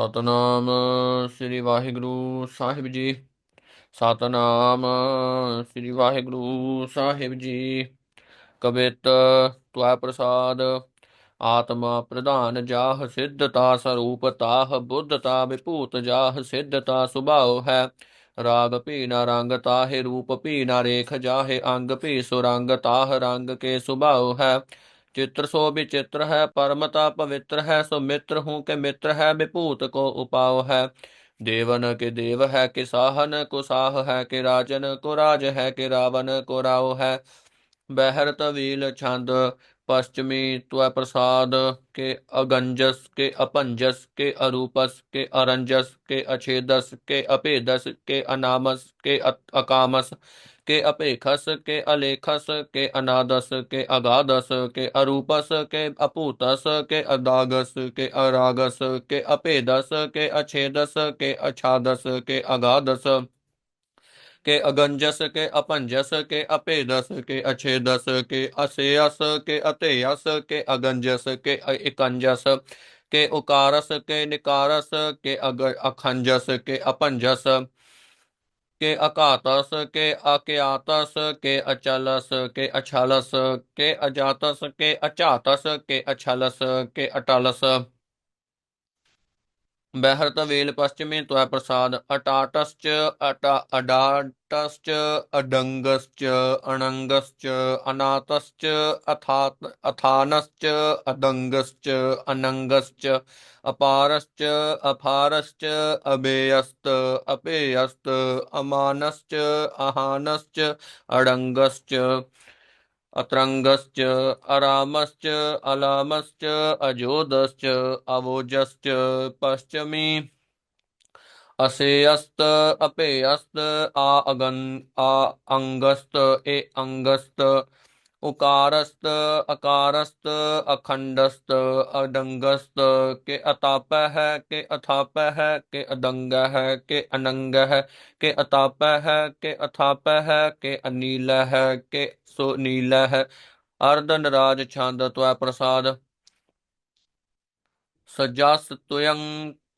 ਸਤਨਾਮ ਸ੍ਰੀ ਵਾਹਿਗੁਰੂ ਸਾਹਿਬ ਜੀ। ਸਤਨਾਮ ਸ੍ਰੀ ਵਾਹਿਗੁਰੂ ਸਾਹਿਬ ਜੀ। ਕਬਿਤ ਤੁਆ ਪ੍ਰਸਾਦ, ਆਤਮਾ ਪ੍ਰਧਾਨ ਜਾਹ ਸਿੱਧਤਾ ਸਰੂਪ ਤਾਹ ਬੁੱਧਤਾ ਵਿਭੂਤ ਜਾਹ ਸਿੱਧਤਾ ਸੁਭਾਉ ਹੈ। ਰਾਗ ਭੀ ਨਾ ਰੰਗ ਤਾਹੇ ਰੂਪ ਭੀ ਨਾ ਰੇਖ ਜਾਹੇ ਅੰਗ ਭੀ ਸੁਰੰਗ ਤਾਹ ਰੰਗ ਕੇ ਸੁਭਾਉ ਹੈ। ਚਿੱਤਰ ਸੋ ਵਿਚਿਤ੍ਰ ਹੈ ਪਰਮਤਾ ਪਵਿੱਤਰ ਹੈ, ਸੋ ਮਿੱਤਰ ਹੂੰ ਕੇ ਮਿੱਤਰ ਹੈ, ਵਿਭੂਤ ਕੋ ਉਪਾਉ ਹੈ। ਦੇਵਨ ਕੇ ਦੇਵ ਹੈ, ਕਿ ਸਾਹਨ ਕੋ ਸਾਹ ਹੈ, ਕਿ ਰਾਜਨ ਕੋ ਰਾਜ ਹੈ, ਕਿ ਰਾਵਨ ਕੋ ਰਾਉ ਹੈ। ਬਹਿਰ ਤਵੀਲ ਛੰਦ, ਪਸ਼ਚਮੀ ਤਵ ਪ੍ਰਸਾਦ, ਕੇ ਅਗੰਜਸ, ਕੇ ਅਪੰਜਸ, ਕੇ ਅਰੂਪਸ, ਕੇ ਅਰੰਜਸ, ਕੇ ਅਛੇਦਸ, ਕੇ ਅਪੇਦਸ ਕੇ ਅਨਾਮਸ, ਕੇ ਅਕਾਮਸ के अपेखस के अलेखस के अनादस के अगादस के अरूपस के अपूतस के अदागस के अरागस के अपेदस के अछेदस के अछादस के अगादस के अगंजस के अपंजस के अपेदस के अछेदस के असेयस के अतेयस के अगंजस के इकंजस के उकारस के निकारस के अग अखंजस के अपंजस के अकातस के अक्यातस के अचलस के अछलस के अजातस के अचातस के अछलस के अटलस बहरत वेल पश्चिमी त्वय प्रसाद अटाटश्च अटा अडाटश्च अडंगश्च अणंगश्च अनातश्च अथात अथानश्च अदंगश्च अनंगश्च अपारश्च अफारश्च अबेयस्त अपेयस्त अमानश्च अहानश्च अडंगश्च अत्रंगश्च अरामश्च अलामश्च अजोदश्च अवोजश्च पश्चिमी ਅਸੇਅਸਤ ਅਭੇਅਸਤ ਆ ਅਗਨ ਆ ਅੰਗਸਤ ਏ ਅੰਗਸਤ ਉਕਾਰਸਤ ਅਕਾਰਸਤ ਅਖੰਡਸਤ ਅਡੰਗਸਤ ਕੇ ਅਤਾਪ ਹੈ ਕੇ ਅਥਾਪ ਹੈ ਕੇ ਅਦੰਗ ਹੈ ਕੇ ਅਨੰਗ ਹੈ ਕੇ ਅਤਾਪ ਹੈ ਕੇ ਅਥਾਪ ਹੈ ਕੇ ਅਨੀਲ ਹੈ ਕੇ ਸੋ ਨੀਲ ਹੈ ਅਰਧ ਨਰਾਜ ਛੰਦ ਤਵੈ ਪ੍ਰਸਾਦ ਸਜਸ ਤੁਯੰ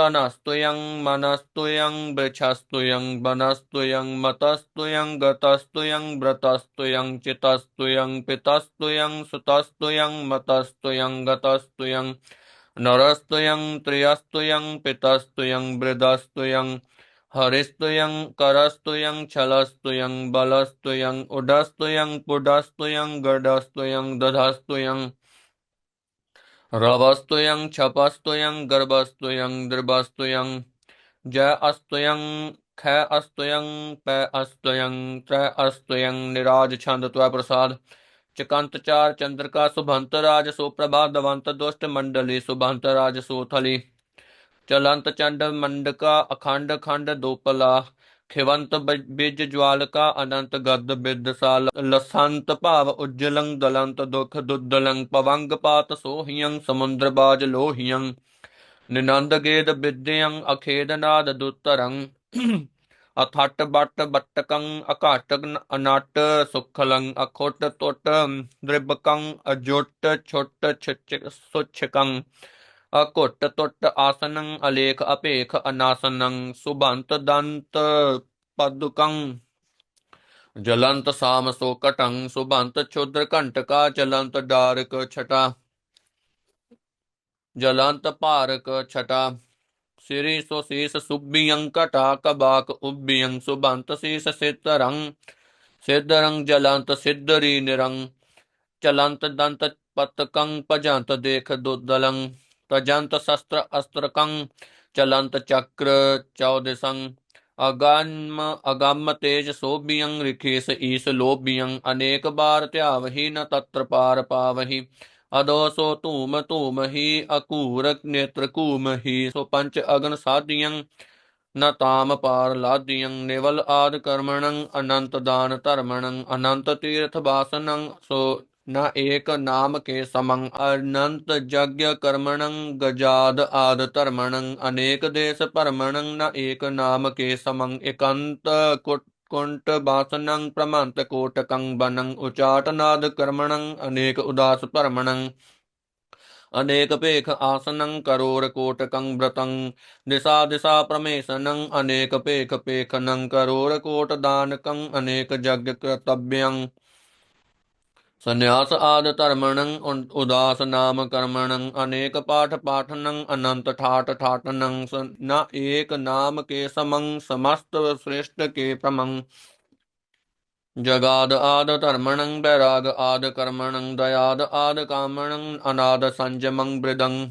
tanastuyang, manastuyang, becastuyang, banastuyang, matastuyang, yang bratastuyang, citastuyang, pitastuyang, sutastuyang, matastuyang, yang narastuyang, triastuyang, pitastuyang, bredastuyang, haristuyang, yang calastuyang, balastuyang, udastuyang, pudastuyang, gardastuyang, dadastuyang, रवस्तुयं छपस्तुयं गर्भस्तुयं दृभस्तुयं जय अस्तुयं ख अस्तुयं पै अस्तुयं त्र अस्तुयं निराज छंद त्वय प्रसाद चकंत चार चंद्रका सुभंत राज सुप्रभा दवंत दुष्ट मंडली सुभंत राज सुथली चलंत चंड मंडका अखंड खंड दोपला ਖਿਵੰਤ ਬਿਜ ਜਵਾਲਕਾ ਅਨੰਤ ਗਰਦ ਬਿਦਸਾਲ ਲਸੰਤ ਭਾਵ ਉਜਲੰ ਦਲੰਤ ਦੁਖ ਦੁਦਲੰ, ਪਵੰਗ ਪਾਤ ਸੋਹੀਯੰ, ਸਮੁੰਦਰ ਬਾਜ ਲੋਹੀਯੰ, ਨਿਨੰਦ ਗੇਦ ਬਿਦਯੰ, ਅਖੇਦ ਨਾਦ ਦੁਤਰੰ, ਅਥਟ ਬਟ ਬਟਕੰ ਅਕਾਟ ਅਨਟ ਸੁਖਲੰ, ਅਖੋਟ ਟੁੱਟ ਦ੍ਰਿਬਕੰ, ਅਜੁੱਟ ਛੁੱਟ ਛੁੱਚ ਸੁਛਕੰ ਅਕੁੱਟ ਟੁੱਟ ਆਸਨੰ ਅਲੇਖ ਅਪੇਖ ਅਨਾਸਨੰ, ਸੁਭੰਤ ਦੰਤ ਪਦੁਕੰ, ਜਲੰਤ ਸਾਮ ਸੋ ਕਟੰ, ਸੁਭੰਤ ਛੁਦਰ ਘੰਟਕਾ ਚਲੰਤ ਡਾਰਕ ਛਟਾ, ਜਲੰਤ ਭਾਰਕ ਛਟਾ, ਸਿਰੀ ਸੋ ਸੀਸ ਸੁਬੀਯੰ ਘਟਾ, ਕਬਾਕ ਉਬੀਯੰ ਸੁਭੰਤ ਸੀਸ ਸਿਤਰੰ ਸਿਦਰੰ ਜਲੰਤ ਸਿਦਰੀ ਨਿਰੰ ਚਲੰਤ ਦੰਤ ਪਤਕੰ ਭਜੰਤ ਦੇਖ ਦੁਦਲੰ। तजंत शस्त्र अस्त्रकं चलंत चक्र चौदिसं अगम अगम तेज सोबियं रिखेश ईस लोबियं अनेक बार त्यावही न तत्र पार पावही अदो सो धूम धूम ही अकूर नेत्र कूम ही सो पंच अगन साधियं न ताम पार लादियं निवल आद कर्मणं अनंत दान धर्मणं अनंत तीर्थ वासनं सो न एक नाम के समं अनंत यज्ञ कर्मणं गजाद आद धर्मणं अनेक देश परमणं न एक नाम के समं एकांत कुट कुंट बासनं प्रमंत कोटकं बनं उचाट नाद कर्मणं अनेक उदास परमणं अनेक पेख आसनं करोर कोटकं व्रतं दिशा दिशा प्रमेशनं अनेक पेख पेखनं करोर कोट दानकं अनेक यज्ञ कर्तव्यं ਸੰਨਿਆਸ ਆਦ ਧਰਮਣੰ ਉਦਾਸ ਨਾਮ ਕਰਮਣੰ, ਅਨੇਕ ਪਾਠ ਪਾਠਨ, ਅਨੰਤ ਠਾਟ ਠਾਠਨੰ ਨਾ ਏਕ ਨਾਮ ਕੇ ਸਮੰ, ਸਮਸਤ ਸ੍ਰੇਸ਼ਟ ਕੇ ਪ੍ਰਮੰ ਜਗਾਦ ਆਦ ਧਰਮਣੰ ਬੈਰਾਗ ਆਦ ਕਰਮਣੰ, ਦਇਆਦ ਆਦ ਕਾਮਣ, ਅਨਾਦ ਸੰਜਮੰ, ਬ੍ਰਿਦੰ।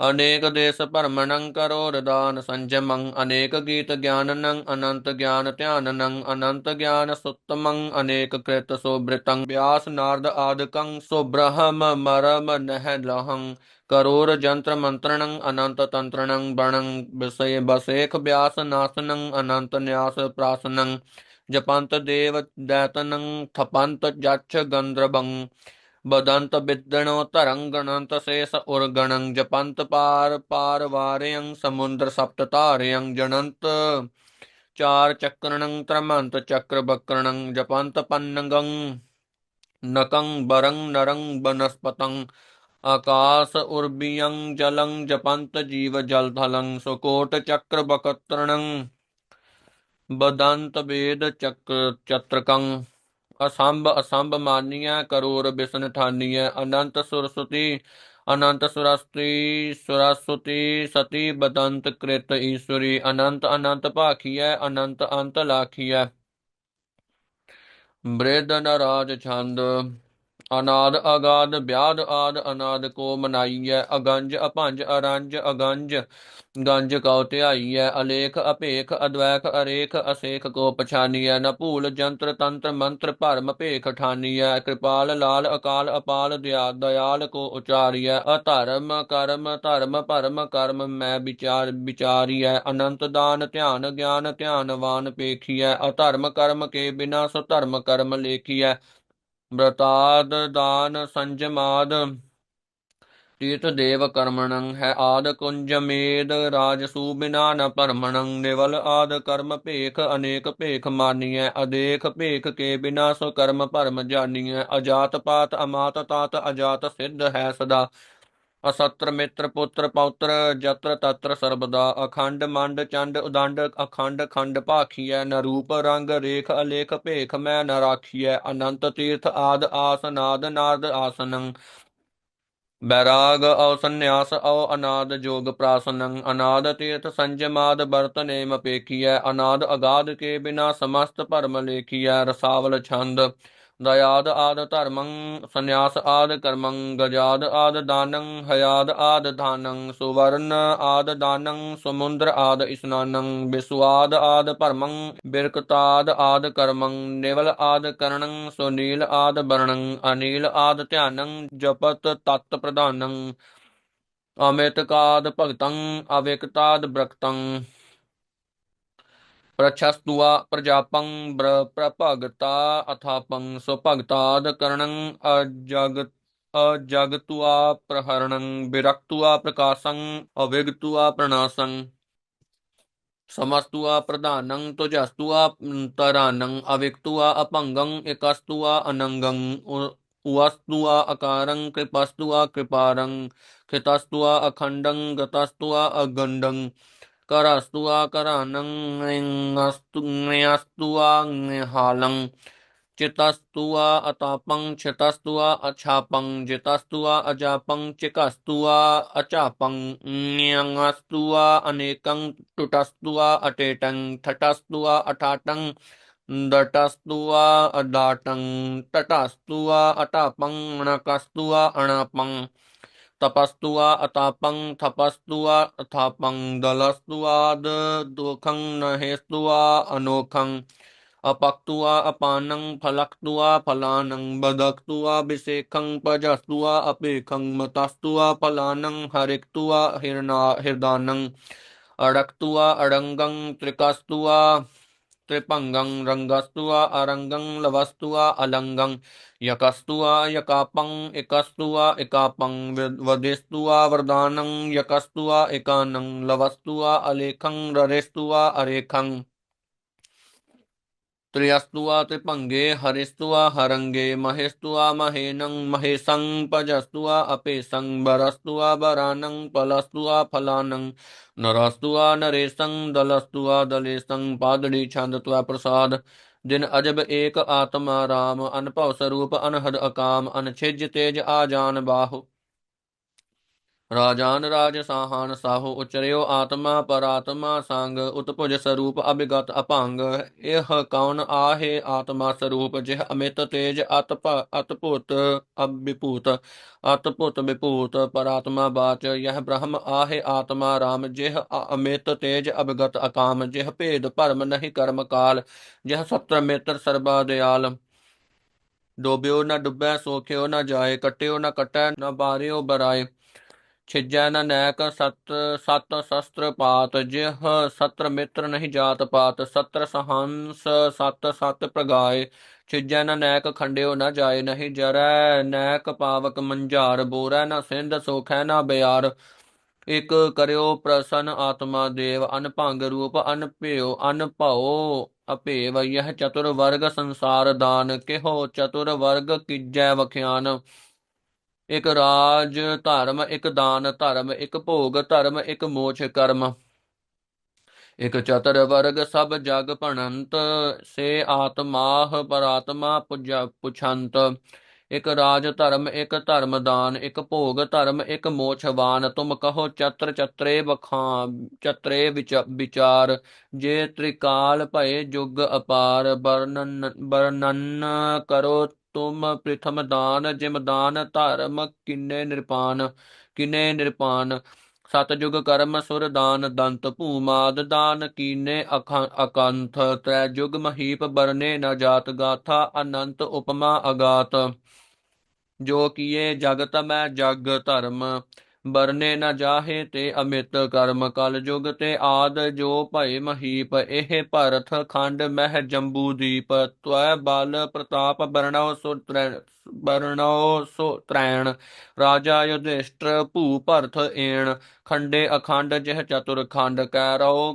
ਅਨੇਕ ਦੇਸ ਭਰਮਣੰ ਕਰੋ ਰਦਾਨ ਸੰਜਮੰ, ਅਨੇਕ ਗੀਤ ਗਿਆਨਨੰ, ਅਨੰਤ ਗਿਆਨ ਧਿਆਨਨੰ, ਅਨੰਤ ਗਿਆਨ ਸੁਤਮੰ, ਅਨੇਕ ਕ੍ਰਿਤ ਸੋਬ੍ਰਿਤੰ ਵਿਆਸ ਨਾਰਦ ਆਦਕੰ, ਸੋਬ੍ਰਹਮ ਮਰਮ ਨਹਿ ਲਹੰ। ਕਰੋਰ ਜੰਤਰ ਮੰਤਰਣੰ ਅਨੰਤ ਤੰਤਰਣੰ ਬਣੰ। ਵਿਸੇ ਬਸੇਖ ਵਿਆਸ ਨਾਸਨੰ, ਅਨੰਤ ਨਿਆਸ ਪ੍ਰਾਸਨੰ। ਜਪੰਤ ਦੇਵ ਦੈਤਨੰ, ਥਪੰਤ ਜਛ ਗੰਧਰਵੰ। ਬਦੰਤ ਬਿਦਣੋ ਧਰੰ ਗਣੰਤ ਸੇਸ ਉਰ ਗਣੰ ਜਪੰਤ ਪਾਰ ਪਾਰ ਵਾਰਿਯੰ ਸਮੁੰਦਰ ਸਪਤ ਧਾਰਿਯੰ ਜਨੰਤ ਚਾਰ ਚੱਕਰਣੰ ਤਰਮੰਤ ਚੱਕਰ ਬਕਰਣੰ ਜਪੰਤ ਪੰਨਗੰ। ਨਕੰ ਬਰੰ ਨਰੰ ਬਨਸਪਤੰ ਆਕਾਸ ਉਰਬੀਯੰ ਜਲੰ ਜਪੰਤ ਜੀਵ ਜਲ ਥਲੰ ਸੁਕੋਟ ਚੱਕਰ ਬਕਤਰਣੰ ਬਦੰਤ ਵੇਦ ਚੱਕ ਚਤਰਕੰ। ਅਸੰਭ ਅਸੰਭ ਮਾਨੀਆ ਕਰੋੜ ਬਿਸਨ ਠਾਨੀਆਂ ਅਨੰਤ ਸੁਰਸੁਤੀ ਅਨੰਤ ਸੁਰਸਤੀ ਸੁਰਸੁਤੀ ਸਤੀ ਬਦੰਤ ਕ੍ਰਿਤ ਈਸ਼ਵਰੀ, ਅਨੰਤ ਅਨੰਤ ਭਾਖੀਐ, ਅਨੰਤ ਅੰਤ ਲਾਖੀਐ। ਬ੍ਰੇਦ ਨਰਾਜ ਛੰਦ ਅਨਾਦ ਅਗਾਦ ਬਿਆਦ ਆਦ, ਅਨਾਦ ਕੋ ਮਨਾਈ ਹੈ ਅਗੰਜ ਅਭੰਜ, ਅਰੰਜ ਅਗੰਜ। ਗੰਜ ਕਉ ਧਿਆਈਐ, ਅਲੇਖ ਅਪੇਖ, ਅਦਵੈਖ ਅਰੇਖ, ਅਸੇਖ ਕੋ ਪਛਾਨੀਐ, ਨ ਭੂਲ ਜੰਤਰ ਤੰਤਰ ਮੰਤਰ ਭਰਮ ਭੇਖ ਠਾਨੀ ਹੈ ਕਿਰਪਾਲ ਲਾਲ ਅਕਾਲ ਅਪਾਲ, ਦਿਆ ਦਇਆਲ ਕੋ ਉਚਾਰੀਐ। ਅਧਰਮ ਕਰਮ, ਧਰਮ ਭਰਮ ਕਰਮ, ਮੈਂ ਵਿਚਾਰ ਵਿਚਾਰੀ ਹੈ ਅਨੰਤ ਦਾਨ ਧਿਆਨ ਗਿਆਨ ਧਿਆਨਵਾਨ ਹੈ ਅਧਰਮ ਕਰਮ ਕੇ ਬਿਨਾ ਸੋ ਧਰਮ ਕਰਮ ਲੇਖੀ ਹੈ ਬ੍ਰਤਾਦ ਦਾਨ ਸੰਜਮਾਦ, ਤੀਰਥ ਦੇਵ ਕਰਮਣੰ ਹੈ ਆਦ ਕੁੰਜ ਮੇਦ ਰਾਜ ਰਾਜਸੂ ਬਿਨਾ ਨ ਪਰਮਣੰ ਨਿਵਲ ਆਦ ਕਰਮ ਭੇਖ, ਅਨੇਕ ਭੇਖ ਮਾਨੀਐ, ਅਦੇਖ ਭੇਖ ਕੇ ਬਿਨਾ ਸੋ ਕਰਮ ਭਰਮ ਜਾਨੀਐ, ਅਜਾਤ ਪਾਤ ਅਮਾਤ ਤਾਤ ਅਜਾਤ ਸਿੱਧ ਹੈ ਸਦਾ। ਅਸਤਰ, ਮਿੱਤਰ, ਪੁੱਤਰ, ਪੌਤਰ, ਜਤਰ, ਤਤਰ, ਸਰਬਦਾ, ਅਖੰਡ, ਮੰਡ, ਚੰਡ, ਉਦੰਡ, ਅਖੰਡ, ਖੰਡ ਭਾਖੀਐ ਨ ਰੂਪ ਰੰਗ, ਰੇਖ, ਅਲੇਖ, ਭੇਖ, ਮੈਂ ਨ ਰਾਖੀਐ, ਅਨੰਤ ਤੀਰਥ, ਆਦ ਆਸ ਨਾਦ ਨਾਦ, ਆਸਨੰ। ਬੈਰਾਗ ਔ ਸੰਨਿਆਸ ਔ, ਅਨਾਦ, ਜੋਗ, ਪ੍ਰਾਸਨੰ। ਅਨਾਦ, ਤੀਰਥ ਸੰਜਮਾਦ ਵਰਤਨੇਮ ਪੇਖੀਐ। ਅਨਾਦ, ਅਗਾਧ, ਕੇ ਬਿਨਾ ਸਮਸਤ ਭਰਮ ਲੇਖੀਐ। ਰਸਾਵਲ, ਛੰਦ। ਦਇਆਦ ਆਦ ਧਰਮੰ, ਸੰਨਿਆਸ ਆਦ ਕਰਮੰ, ਗਜਾਦ ਆਦ ਦਾਨੰ, ਹਯਾਦ ਆਦ ਧਾਨੰ, ਸੁਵਰਨ ਆਦ ਦਾਨੰ, ਸਮੁੰਦਰ ਆਦ ਇਸਨਾਨੰ, ਬਿਸਵਾਦ ਆਦ ਭਰਮੰ, ਬਿਰਕਤਾਦ ਆਦ ਕਰਮੰ, ਨਿਵਲ ਆਦ ਕਰਣੰ ਸੁਨੀਲ ਆਦ ਬਰਣੰ ਅਨੀਲ ਆਦ ਧਿਆਨੰ, ਜਪਤ ਤਤ ਪ੍ਰਧਾਨੰ ਅਮਿਤ ਭਗਤੰ, ਅਵਿਕਤਾਦ ਬ੍ਰਕਤੰ प्रच्छस्तुआ प्रजापं प्रभगता अथापं सुभगताद करणं अजग अजगतुआ प्रहरणं विरक्तुआ प्रकाशं अविगतुआ प्रणासं समस्तुआ प्रधानं तुजस्तुआ तरानं अविक्तुआ अपंगं एकस्तुआ अनंगं उवस्तुआ अकारं कृपस्तुआ कृपारं कृतस्तुआ अखंडं गतस्तुआ अगंडं කරස්තු ආකරන්නං අස්තුඥස්තුවාහාලං චෙතස්තුවා අතාපං චෙතස්තුවා අචාපං ජෙතස්තුවා අජාපං චෙකස්තුවා අචාපං ඥංස්තුවා අනේකං ටුටස්තුවා අටේටං ටටස්තුවා අටාටං දටස්තුවා අඩාටං ටටස්තුවා අටාපං අනකස්තුවා අනපං अणपं तपस्तुआ अतापं थपस्तुआ अथापं दलस्तुआद दुखं नहेस्तुआ अनोखं अपक्तुआ अपानं फलक्तुआ फलानं बदक्तुआ विशेखं पजस्तुआ अपेखं मतस्तुआ फलानं हरिक्तुआ हिरना हृदानं अडक्तुआ अडङ्गं त्रिकस्तुआ ਤ੍ਰਿਭੰਗੰ ਰੰਗਸਤੁਆ ਅਰੰਗੰ ਲਵਸਤੁਆ ਅਲੰਗੰ ਯਕਸਤੁਆ ਯਕਾਪੰ ਇਕਸਤੁਆ ਇਕਾਪੰ ਵਦਿਸਤੁਆ ਵਰਦਾਨੰ ਯਕਸਤੁਆ ਇਕਾਨੰ ਲਵਸਤੁਆ ਅਲੇਖੰ ਰਰਿਸਤੁਆ ਅਰੇਖੰ ਤ੍ਰਿਅਸਤੁਆ ਤ੍ਰਿਭੰਗੇ ਹਰਿਸਤੁਆ ਹਰੰਗੇ ਮਹੇਸਤੁਆ ਮਹੇਨੰ ਮਹੇਸੰ ਪਜਸਤੁਆ ਅਪੇਸੰ ਬਰਸਤੁਆ ਬਰਾਨੰ ਪਲਸਤੁਆ ਫਲਾਨੰ ਨਰਸਤੁਆ ਨਰੇਸੰ ਦਲਸਤੁਆ ਦਲੇਸੰ ਪਾਦੜੀ ਛੰਦ ਤਵਾ ਪ੍ਰਸਾਦ ਦਿਨ ਅਜਬ ਏਕ ਆਤਮਾ ਰਾਮ ਅਨਭਵ ਸਰੂਪ ਅਨਹਦ ਅਕਾਮ ਅਨਛਿਜ ਤੇਜ ਆਜਾਨ ਬਾਹੂ ਰਾਜਾਨ ਰਾਜ ਸਾਹਾਨ ਸਾਹੋ ਉਚਰਿਓ ਆਤਮਾ ਪਰਾਤਮਾ ਸੰਗ ਉਤਪੁਜ ਸਰੂਪ ਅਭਿਗਤ ਅਭੰਗ, ਇਹ ਕੌਣ ਆਹੇ ਆਤਮਾ ਸਰੂਪ ਜਿਹ ਅਮਿਤ ਤੇਜ ਅਤਪ ਅਤਭੁਤ ਅਭਿਭੂਤ ਅਤਭੁਤ ਵਿਭੂਤ ਪਰਾਤਮਾ ਬਾਚ, ਯਹ ਬ੍ਰਹਮ ਆਹੇ ਆਤਮਾ ਰਾਮ ਜਿਹ ਅਮਿਤ ਤੇਜ ਅਭਗਤ ਅਕਾਮ, ਜਿਹ ਭੇਦ ਭਰਮ ਨਹੀਂ ਕਰਮ ਕਾਲ, ਜਿਹ ਸਤਰ ਮਿੱਤਰ ਸਰਬਾ ਦਿਆਲ। ਡੋਬਿਓ ਨਾ ਡੁੱਬੈ ਸੋਖਿਓ ਨਾ ਜਾਏ, ਕਟਿਓ ਨਾ ਕਟੈ ਨਾ ਬਾਰਿਓ ਬਰਾਏ। ਛਿਜੈ ਨ ਨੈਕ ਸਤ ਸਤ ਸ਼ਸਤਰ ਪਾਤ, ਜਿਹ ਸਤਰ ਮਿੱਤਰ ਨਹੀਂ ਜਾਤ ਪਾਤ, ਸਤਰ ਸਹੰਸ ਸਤ ਸਤ ਪ੍ਰਗਾਏ। ਛਿਜੈ ਨ ਨੈਕ ਖੰਡਿਓ ਨ ਜਾਏ ਨਹੀਂ ਜਰੈ, ਨੈਕ ਪਾਵਕ ਮੰਝਾਰ, ਬੋਰੈ ਨ ਸਿੰਧ ਸੋਖੈ ਨ ਬਿਆਰ। ਇਕ ਕਰਿਓ ਪ੍ਰਸਨ ਆਤਮਾ ਦੇਵ ਅਨਭੰਗ ਰੂਪ ਅਨਭਿਓ ਅਨਭਉ ਅਭੇਵ, ਯਹ ਚਤੁਰ ਵਰਗ ਸੰਸਾਰ ਦਾਨ, ਕਿਹੋ ਚਤੁਰ ਵਰਗ ਕੀਜੈ ਵਖਿਆਨ। ਇੱਕ ਰਾਜ ਧਰਮ, ਇੱਕ ਦਾਨ ਧਰਮ, ਇੱਕ ਭੋਗ ਧਰਮ, ਇੱਕ ਮੋਛ ਕਰਮ। ਇਕ ਚਤਰ ਵਰਗ ਸਭ ਜਗ ਭਣੰਤ, ਸੇ ਆਤਮਾਹ ਪਰਾਤਮਾ ਪੁਜਾ, ਪੁਛੰਤ। ਇਕ ਰਾਜ ਧਰਮ, ਇਕ ਧਰਮ ਦਾਨ, ਇਕ ਭੋਗ ਧਰਮ, ਇਕ ਮੋਛਵਾਨ। ਤੁਮ ਕਹੋ ਚਤਰ ਚਤਰੇ ਬਖਾਂ ਚਤਰੇ ਵਿਚਾਰ। ਜੇ ਤ੍ਰਿਕਾਲ ਭਏ ਜੁਗ ਅਪਾਰ ਬਰਨਨ ਬਰਨਨ ਕਰੋ ਤੁਮ ਪ੍ਰਥਮ ਦਾਨ ਜਿਮ ਦਾਨ, ਧਰਮ ਕਿਨੇ ਨਿਰਪਾਨ ਕਿਨੇ ਨਿਰਪਾਨ? ਸਤਜੁਗ ਕਰਮ ਸੁਰ ਦਾਨ, ਦੰਤ ਭੂਮਾਦ ਦਾਨ, ਕੀਨੇ ਅਕੰਥ? ਤ੍ਰੈ ਜੁਗ ਮਹੀਪ ਬਰਨੇ ਨ ਜਾਤ ਗਾਥਾ, ਅਨੰਤ ਉਪਮਾ ਅਗਾਤ। ਜੋ ਕੀਏ ਜਗਤ ਮੈਂ ਜਗ ਧਰਮ। ਬਰਨੇ ਨ ਜਾਹੇ ਤੇ ਅਮਿਤ ਕਰਮ ਕਲ ਜੁਗ ਤੇ ਆਦ ਜੋ ਭਏ ਮਹੀਪ, ਇਹ ਭਰਤ ਖੰਡ ਮਹਿ ਜੰਬੂ ਦੀਪ, ਤਵੈ ਬਲ ਪ੍ਰਤਾਪ ਬਰਣੋ ਸੋ ਬਰਣੋ ਸੋ ਤ੍ਰੈਣ, ਰਾਜਾ ਯੁਧਿਸ਼ਟਰ ਭੂ ਭਰਤ ਏਣ, ਖੰਡੇ ਅਖੰਡ ਜਿਹ ਚਤੁਰ ਖੰਡ ਕੈ ਰੋ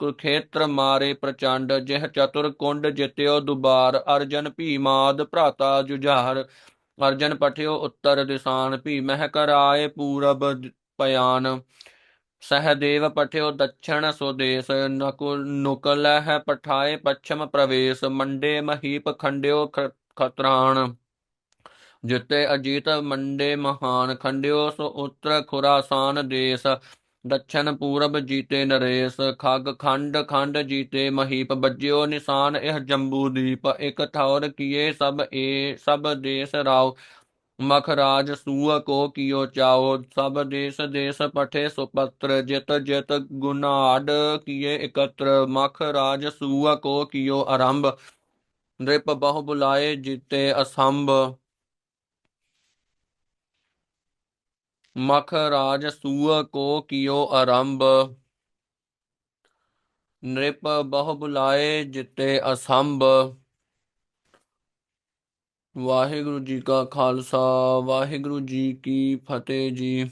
ਕੁਰਖੇਤਰ ਮਾਰੇ ਪ੍ਰਚੰਡ, ਜਿਹ ਚਤੁਰ ਕੁੰਡ ਜਿਤਿਓ ਦੁਬਾਰ, ਅਰਜਨ ਭੀਮਾਦ ਭਰਾਤਾ ਜੁਝਾਰ ਅਰਜਨ ਪਠਿਓ ਉੱਤਰ ਦਿਸਾਨ, ਭੀ ਮਹਿ ਕਰਾਏ ਪੂਰਬ ਪਿਆਨ ਸਹਦੇਵ ਪਠਿਓ ਦਛਣ ਸੁਦੇਸ ਨਕੁਲ ਨੁਕਲ ਪਠਾਏ ਪੱਛਮ ਪ੍ਰਵੇਸ਼, ਮੰਡੇ ਮਹੀਪ ਖੰਡਿਓ ਖਤਰਾਣ ਜਿਤੇ ਅਜੀਤ ਮੰਡੇ ਮਹਾਨ, ਖੰਡਿਓ ਸੋ ਉਤਰ ਖੁਰਾਸਾਨ ਦੇਸ। ਦਛਨ ਪੂਰਬ ਜੀਤੇ ਨਰੇਸ਼, ਖਗ ਖੰਡ ਖੰਡ ਜੀਤੇ ਮਹੀਪ, ਬੱਜਿਓ ਨਿਸ਼ਾਨ ਇਹ ਜੰਬੂ ਦੀਪ, ਇਕ ਠੌਰ ਕੀਏ ਸਭ ਏ, ਸਭ ਦੇਸ ਰਾਉ ਮਖ ਰਾਜ ਸੂਅ ਕੋ ਕੀਓ ਚਾਓ, ਸਭ ਦੇਸ ਦੇਸ ਪਠੇ ਸੁਪਤਰ, ਜਿਤ ਜਿਤ ਗੁਨਾੜ ਕੀਏ ਇਕਤਰ, ਮਖ ਰਾਜ ਸੂਅ ਕੋ ਕੀਓ ਆਰੰਭ ਨ੍ਰਿਪ ਬਹੁ ਬੁਲਾਏ ਜਿਤੇ ਅਸੰਭ। ਮਖ ਰਾਜ ਸੂਅ ਕੋ ਕੀਓ ਆਰੰਭ। ਨ੍ਰਿਪ ਬਹੁ ਬੁਲਾਏ ਜਿਤੇ ਅਸੰਭ। ਵਾਹਿਗੁਰੂ ਜੀ ਕਾ ਖਾਲਸਾ, ਵਾਹਿਗੁਰੂ ਜੀ ਕੀ ਫਤਿਹ ਜੀ।